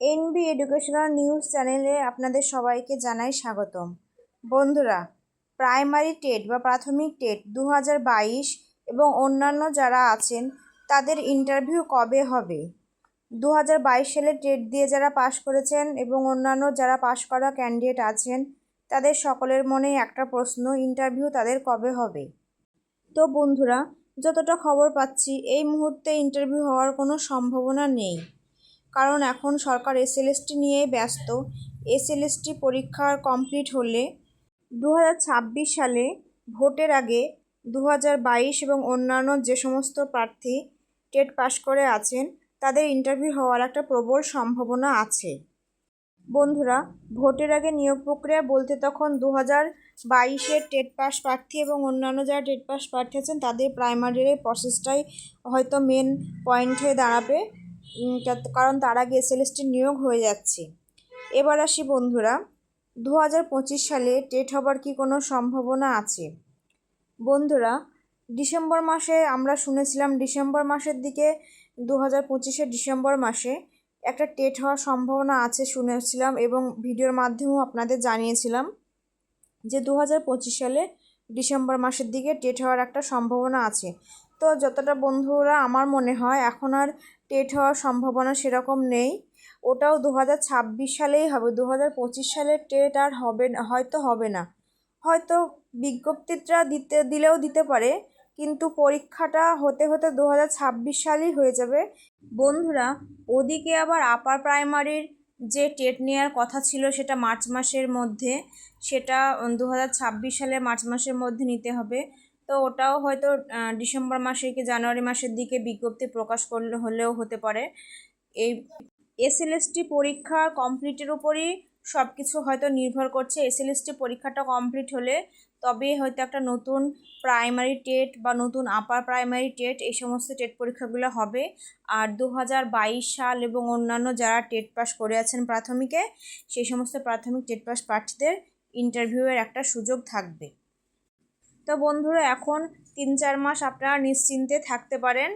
NB educational news চ্যানেলে আপনাদের সবাইকে জানাই স্বাগতম। বন্ধুরা, প্রাইমারি টেট বা প্রাথমিক টেট দু বাইশ এবং অন্যান্য যারা আছেন, তাদের ইন্টারভিউ কবে হবে? দু বাইশ সালে টেট দিয়ে যারা পাশ করেছেন এবং অন্যান্য যারা পাশ করা ক্যান্ডিডেট আছেন, তাদের সকলের মনেই একটা প্রশ্ন, ইন্টারভিউ তাদের কবে হবে? তো বন্ধুরা, যতটা খবর পাচ্ছি, এই মুহূর্তে ইন্টারভিউ হওয়ার কোনো সম্ভাবনা নেই। কারণ এখন সরকার এসএলএসটি নিয়েই ব্যস্ত। এসএলএসটি পরীক্ষা কমপ্লিট হলে দু হাজার ছাব্বিশ সালে ভোটের আগে দু হাজার বাইশ এবং অন্যান্য যে সমস্ত প্রার্থী টেট পাশ করে আছেন, তাদের ইন্টারভিউ হওয়ার একটা প্রবল সম্ভাবনা আছে। বন্ধুরা, ভোটের আগে নিয়োগ প্রক্রিয়া বলতে তখন দু হাজার বাইশের টেট পাস প্রার্থী এবং অন্যান্য যারা টেট পাস প্রার্থী আছেন, তাদের প্রাইমারির এই প্রসেসটাই হয়তো মেন পয়েন্ট হয়ে দাঁড়াবে। কারণ তার আগে এসএলএসটি নিয়োগ হয়ে যাচ্ছে। এবার আসি বন্ধুরা দু হাজার পঁচিশ সালে টেট হবার কি কোনো সম্ভাবনা আছে? বন্ধুরা, ডিসেম্বর মাসে আমরা শুনেছিলাম ডিসেম্বর মাসের দিকে দু হাজার পঁচিশের ডিসেম্বর মাসে একটা টেট হওয়ার সম্ভাবনা আছে শুনেছিলাম এবং ভিডিওর মাধ্যমেও আপনাদের জানিয়েছিলাম যে দু হাজার পঁচিশ সালে ডিসেম্বর মাসের দিকে টেট হওয়ার একটা সম্ভাবনা আছে। তো যতটা বন্ধুরা আমার মনে হয় এখন আর টেট হওয়ার সম্ভাবনা সেরকম নেই। ওটাও দু হাজার ছাব্বিশ সালেই হবে দু হাজার পঁচিশ সালের টেট আর হবে হয়তো হবে না। হয়তো বিজ্ঞপ্তিটা দিতে, দিলেও দিতে পারে, কিন্তু পরীক্ষাটা হতে হতে দু হাজার ছাব্বিশ সালেই হয়ে যাবে। বন্ধুরা, ওদিকে আবার আপার প্রাইমারির যে টেট নেওয়ার কথা ছিল সেটা মার্চ মাসের মধ্যে, সেটা দু হাজার ছাব্বিশ সালে মার্চ মাসের মধ্যে নিতে হবে। তো ওটাও হয়তো ডিসেম্বর মাসে কি জানুয়ারি মাসের দিকে বিজ্ঞপ্তি প্রকাশ করলে, হলেও হতে পারে। এই এসএলএসটি পরীক্ষা কমপ্লিটের উপরই সব কিছু হয়তো নির্ভর করছে। এসএলএসটি পরীক্ষাটা কমপ্লিট হলে তবে হয়তো একটা নতুন প্রাইমারি টেট বা নতুন আপার প্রাইমারি টেট এই সমস্ত টেট পরীক্ষাগুলো হবে। আর দু হাজার বাইশ সাল এবং অন্যান্য যারা টেট পাস করে আছেন প্রাথমিকে, সেই সমস্ত প্রাথমিক টেট পাস প্রার্থীদের ইন্টারভিউয়ের একটা সুযোগ থাকবে। তো বন্ধুরা, এখন তিন চার মাস আপনারা নিশ্চিন্তে থাকতে পারেন।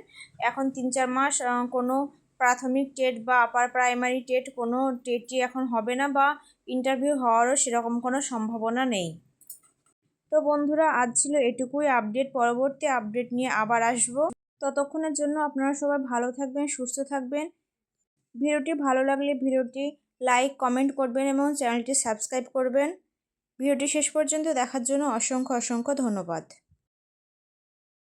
এখন তিন চার মাস কোনো প্রাথমিক টেট বা আপার প্রাইমারি টেট কোনো টেটই এখন হবে না বা ইন্টারভিউ হওয়ারও সেরকম কোনো সম্ভাবনা নেই। তো বন্ধুরা, আজ ছিল এটুকুই আপডেট পরবর্তী আপডেট নিয়ে আবার আসব। ততক্ষণের জন্য আপনারা সবাই ভালো থাকবেন, সুস্থ থাকবেন। ভিডিওটি ভালো লাগলে ভিডিওটি লাইক কমেন্ট করবেন এবং চ্যানেলটি সাবস্ক্রাইব করবেন। ভিডিওটি শেষ পর্যন্ত দেখার জন্য অসংখ্য অসংখ্য ধন্যবাদ।